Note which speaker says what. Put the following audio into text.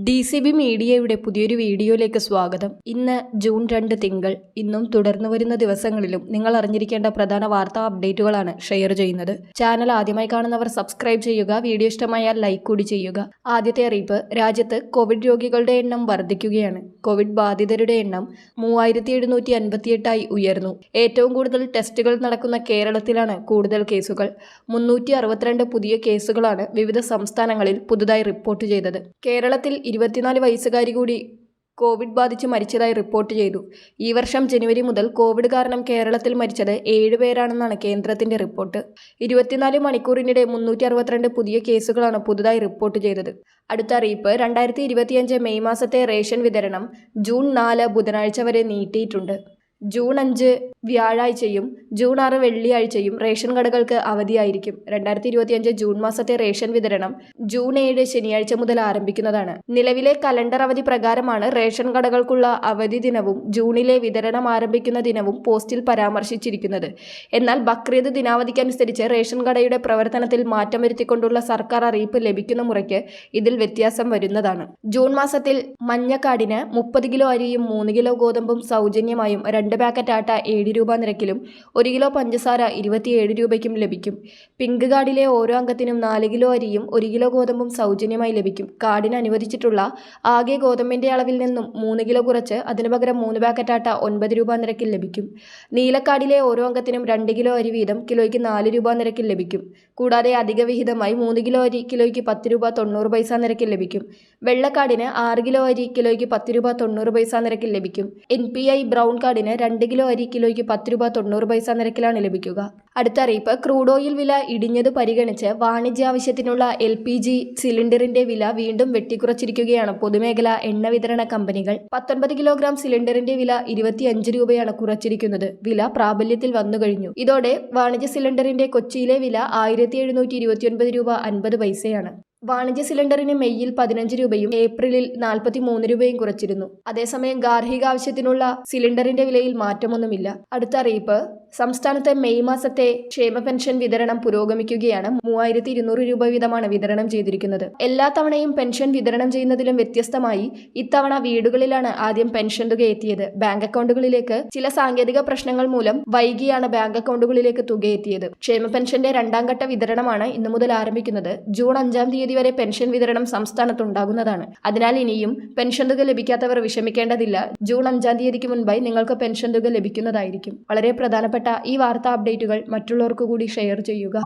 Speaker 1: D C B മീഡിയയുടെ പുതിയൊരു വീഡിയോയിലേക്ക് സ്വാഗതം. ഇന്ന് ജൂൺ രണ്ട് തിങ്കൾ. ഇന്നും തുടർന്നു വരുന്ന ദിവസങ്ങളിലും നിങ്ങൾ അറിഞ്ഞിരിക്കേണ്ട പ്രധാന വാർത്താ അപ്ഡേറ്റുകളാണ് ഷെയർ ചെയ്യുന്നത്. ചാനൽ ആദ്യമായി കാണുന്നവർ സബ്സ്ക്രൈബ് ചെയ്യുക വീഡിയോ ഇഷ്ടമായാൽ ലൈക്ക് കൂടി ചെയ്യുക. ആദ്യത്തെ അറിയിപ്പ് രാജ്യത്ത് കോവിഡ് രോഗികളുടെ എണ്ണം വർദ്ധിക്കുകയാണ്. കോവിഡ് ബാധിതരുടെ എണ്ണം മൂവായിരത്തി എഴുന്നൂറ്റി അൻപത്തിയെട്ടായി ഉയർന്നു. ഏറ്റവും കൂടുതൽ ടെസ്റ്റുകൾ നടക്കുന്ന കേരളത്തിലാണ് കൂടുതൽ കേസുകൾ. മുന്നൂറ്റി അറുപത്തിരണ്ട് പുതിയ കേസുകളാണ് വിവിധ സംസ്ഥാനങ്ങളിൽ പുതുതായി റിപ്പോർട്ട് ചെയ്തത്. കേരളത്തിൽ ഇരുപത്തിനാല് വയസ്സുകാരി കൂടി കോവിഡ് ബാധിച്ച് മരിച്ചതായി റിപ്പോർട്ട് ചെയ്തു. ഈ വർഷം ജനുവരി മുതൽ കോവിഡ് കാരണം കേരളത്തിൽ മരിച്ചത് ഏഴ് പേരാണെന്നാണ് കേന്ദ്രത്തിന്റെ റിപ്പോർട്ട്. ഇരുപത്തിനാല് മണിക്കൂറിനിടെ മുന്നൂറ്റി അറുപത്തിരണ്ട് പുതിയ കേസുകളാണ് പുതുതായി റിപ്പോർട്ട് ചെയ്തത്. അടുത്ത അറിയിപ്പ് രണ്ടായിരത്തി ഇരുപത്തിയഞ്ച് മെയ് മാസത്തെ റേഷൻ വിതരണം ജൂൺ നാല് ബുധനാഴ്ച വരെ നീട്ടിയിട്ടുണ്ട്. ജൂൺ അഞ്ച് വ്യാഴാഴ്ചയും ജൂൺ ആറ് വെള്ളിയാഴ്ചയും റേഷൻ കടകൾക്ക് അവധിയായിരിക്കും. രണ്ടായിരത്തി ഇരുപത്തിയഞ്ച് ജൂൺ മാസത്തെ റേഷൻ വിതരണം ജൂൺ ഏഴ് ശനിയാഴ്ച മുതൽ ആരംഭിക്കുന്നതാണ്. നിലവിലെ കലണ്ടർ അവധി പ്രകാരമാണ് റേഷൻ കടകൾക്കുള്ള അവധി ദിനവും ജൂണിലെ വിതരണം ആരംഭിക്കുന്ന ദിനവും പോസ്റ്റിൽ പരാമർശിച്ചിരിക്കുന്നത്. എന്നാൽ ബക്രീദ് ദിനാവധിക്കനുസരിച്ച് റേഷൻ കടയുടെ പ്രവർത്തനത്തിൽ മാറ്റം വരുത്തിക്കൊണ്ടുള്ള സർക്കാർ അറിയിപ്പ് ലഭിക്കുന്ന മുറയ്ക്ക് ഇതിൽ വ്യത്യാസം വരുന്നതാണ്. ജൂൺ മാസത്തിൽ മഞ്ഞക്കാടിന് മുപ്പത് കിലോ അരിയും മൂന്ന് കിലോ ഗോതമ്പും സൗജന്യമായും രണ്ട് പാക്കറ്റ് ആട്ട ഏഴ് രൂപ നിരക്കിലും ഒരു കിലോ പഞ്ചസാര ഇരുപത്തിയേഴ് രൂപയ്ക്കും ലഭിക്കും. പിങ്ക് കാർഡിലെ ഓരോ അംഗത്തിനും നാല് കിലോ അരിയും ഒരു കിലോ ഗോതമ്പും സൗജന്യമായി ലഭിക്കും. കാർഡിന് അനുവദിച്ചിട്ടുള്ള ആകെ ഗോതമ്പിന്റെ അളവിൽ നിന്നും മൂന്ന് കിലോ കുറച്ച് അതിനു പകരം മൂന്ന് പാക്കറ്റ് ആട്ട ഒൻപത് രൂപ നിരക്കിൽ ലഭിക്കും. നീലക്കാർഡിലെ ഓരോ അംഗത്തിനും രണ്ട് കിലോ അരി വീതം കിലോയ്ക്ക് നാല് രൂപ നിരക്കിൽ ലഭിക്കും. കൂടാതെ അധിക വിഹിതമായി മൂന്ന് കിലോ അരി കിലോയ്ക്ക് പത്ത് രൂപ തൊണ്ണൂറ് പൈസ നിരക്കിൽ ലഭിക്കും. വെള്ളക്കാർഡിന് ആറ് കിലോ അരി കിലോയ്ക്ക് പത്ത് രൂപ തൊണ്ണൂറ് പൈസ നിരക്കിൽ ലഭിക്കും. എൻ പി ഐ ബ്രൗൺ കാർഡിന് രണ്ട് കിലോ അരി കിലോയ്ക്ക് പത്ത് രൂപ തൊണ്ണൂറ് പൈസ നിരക്കിലാണ് ലഭിക്കുക. അടുത്ത അറിയിപ്പ് ക്രൂഡ് ഓയിൽ വില ഇടിഞ്ഞത് പരിഗണിച്ച് വാണിജ്യ ആവശ്യത്തിനുള്ള എൽ പി ജി സിലിണ്ടറിന്റെ വില വീണ്ടും വെട്ടിക്കുറച്ചിരിക്കുകയാണ് പൊതുമേഖല എണ്ണ വിതരണ കമ്പനികൾ. പത്തൊൻപത് കിലോഗ്രാം സിലിണ്ടറിന്റെ വില ഇരുപത്തിയഞ്ച് രൂപയാണ് കുറച്ചിരിക്കുന്നത്. വില പ്രാബല്യത്തിൽ വന്നു കഴിഞ്ഞു. ഇതോടെ വാണിജ്യ സിലിണ്ടറിന്റെ കൊച്ചിയിലെ വില ആയിരത്തി രൂപ അൻപത് പൈസയാണ്. വാണിജ്യ സിലിണ്ടറിന് മെയ്യിൽ പതിനഞ്ച് രൂപയും ഏപ്രിലിൽ നാൽപ്പത്തി മൂന്ന് രൂപയും കുറച്ചിരുന്നു. അതേസമയം ഗാർഹിക ആവശ്യത്തിനുള്ള സിലിണ്ടറിന്റെ വിലയിൽ മാറ്റമൊന്നുമില്ല. അടുത്ത അറിയിപ്പ്. സംസ്ഥാനത്തെ മെയ് മാസത്തെ ക്ഷേമ പെൻഷൻ വിതരണം പുരോഗമിക്കുകയാണ്. മൂവായിരത്തി ഇരുന്നൂറ് രൂപ വീതമാണ് വിതരണം ചെയ്തിരിക്കുന്നത്. എല്ലാ തവണയും പെൻഷൻ വിതരണം ചെയ്യുന്നതിലും വ്യത്യസ്തമായി ഇത്തവണ വീടുകളിലാണ് ആദ്യം പെൻഷൻ തുക എത്തിയത്. ബാങ്ക് അക്കൗണ്ടുകളിലേക്ക് ചില സാങ്കേതിക പ്രശ്നങ്ങൾ മൂലം വൈകിയാണ് ബാങ്ക് അക്കൗണ്ടുകളിലേക്ക് തുക എത്തിയത്. ക്ഷേമ പെൻഷന്റെ രണ്ടാം ഘട്ട വിതരണമാണ് ഇന്നു മുതൽ ആരംഭിക്കുന്നത്. ജൂൺ അഞ്ചാം തീയതി വരെ പെൻഷൻ വിതരണം സംസ്ഥാനത്ത് ഉണ്ടാകുന്നതാണ്. അതിനാൽ ഇനിയും പെൻഷൻ തുക ലഭിക്കാത്തവർ വിഷമിക്കേണ്ടതില്ല. ജൂൺ അഞ്ചാം തീയതിക്ക് മുൻപായി നിങ്ങൾക്ക് പെൻഷൻ തുക ലഭിക്കുന്നതായിരിക്കും. വളരെ പ്രധാനപ്പെട്ട ഈ വാർത്താ അപ്ഡേറ്റുകൾ മറ്റുള്ളവർക്ക് കൂടി ഷെയർ ചെയ്യുക.